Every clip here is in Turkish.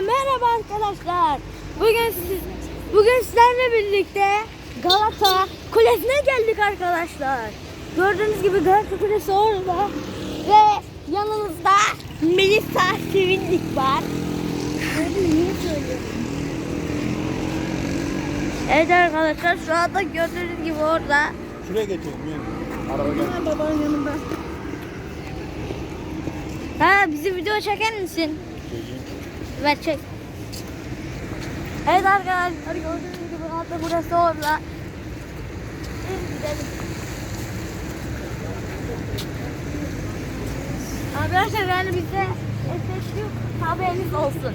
merhaba arkadaşlar. Bugün siz bugün sizlerle birlikte Galata Kulesi'ne geldik arkadaşlar. Gördüğünüz gibi Galata Kulesi orada ve yanımızda Melisa Sevindik var. Evet arkadaşlar şu anda gördüğünüz gibi orada. Şuraya geçelim yani. Araba gel. babanın yanında. Ha bizi video çeker misin? Ver çek. Evet arkadaşlar gördüğünüz gibi hatta burası orada. Şimdi gidelim. Arkadaşlar yani bize yok. Haberiniz olsun.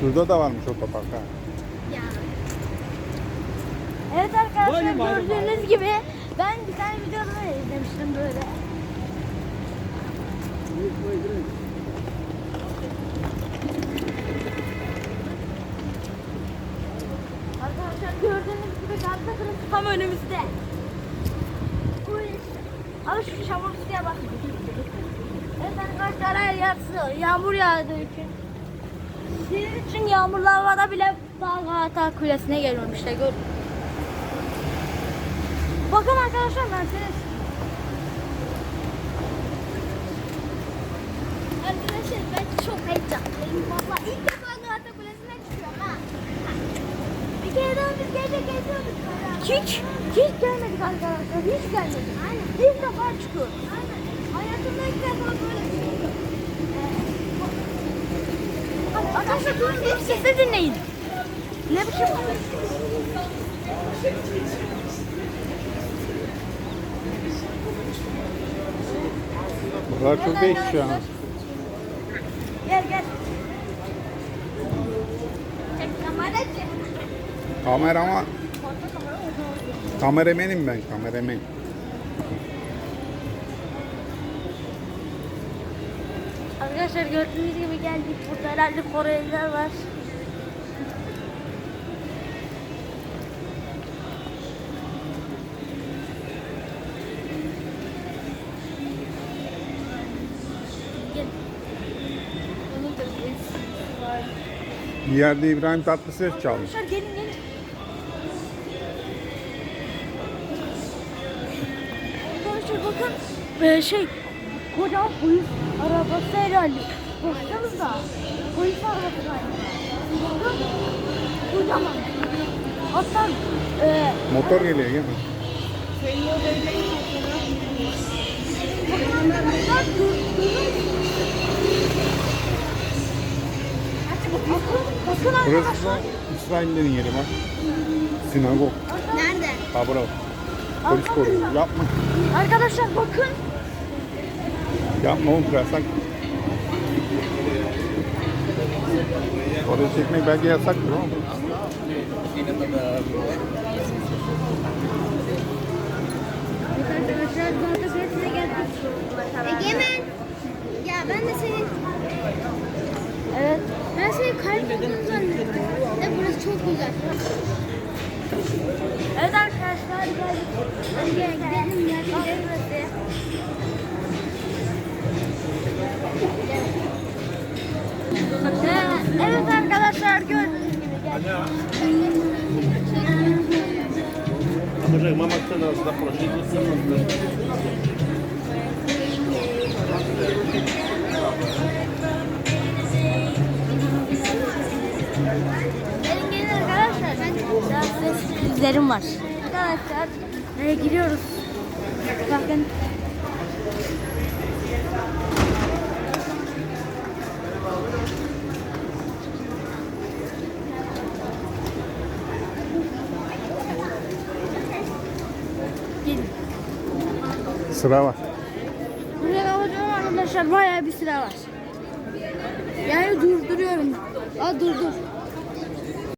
Şurada da varmış otopark ha. Evet arkadaşlar gördüğünüz gibi ben bir tane videoda da izlemiştim böyle. Arkadaşlar Galata Kulesi tam önümüzde. Ama şu çamur suya bak. Evet arkadaşlar her su. Yağmur yağdığı için. Sizin için yağmurlu havada bile Galata Kulesi'ne geliyorum işte gör. Bakın arkadaşlar Mercedes. Arkadaşlar ben çok heyecanlıyım valla. İlk defa Galata Kulesi'ne çıkıyorum ha. Bir kere daha biz gece geziyorduk. Hiç, hiç gelmedik arkadaşlar. Hiç gelmedik. Aynen. İlk defa çıkıyoruz. Aynen. Hayatımda ilk defa böyle çıkıyorum. Ee, Arkadaşlar durun bir sesi dinleyin. Ne biçim Buralar çok değişik şu an. Gel gel. Çek kameracı. Kamerama kameramenim ben kameramen. Arkadaşlar gördüğünüz gibi geldik. Burada herhalde Koreliler var. Bir yerde İbrahim Tatlıses çalmış. Arkadaşlar gelin gelin. Arkadaşlar bakın. Ee, şey kocaman polis arabası herhalde. Baksanıza. Polis arabası galiba. Bakın. Kocaman. Hatta e, Motor geliyor mi? bakın arkadaşlar. Bakın, bakın Burası arkadaşlar. da İsraillerin yeri bak. Sinagog. Nerede? Ha bravo. Polis koruyor. Yapma. Arkadaşlar bakın. Yapma oğlum kırarsak. Oraya çekmek belki yasaktır ama. Arkadaşlar Galata Kulesi'ne geldik. Egemen. Ya ben de senin Evet. ben senin kaybettiğini zannettim. De burası çok güzel. Evet arkadaşlar geldik. Hadi gel gidelim ya. Gidelim. Ee, Evet arkadaşlar gördüğünüz gibi geldik. Może mama chce nas zaprosić, to co Gelin arkadaşlar. Ben biraz ses izlerim var. Arkadaşlar e, giriyoruz. Bakın. Gelin. Sıra var. Buraya kapatacağım arkadaşlar. Bayağı bir sıra var. Yani durduruyorum. Aa dur dur.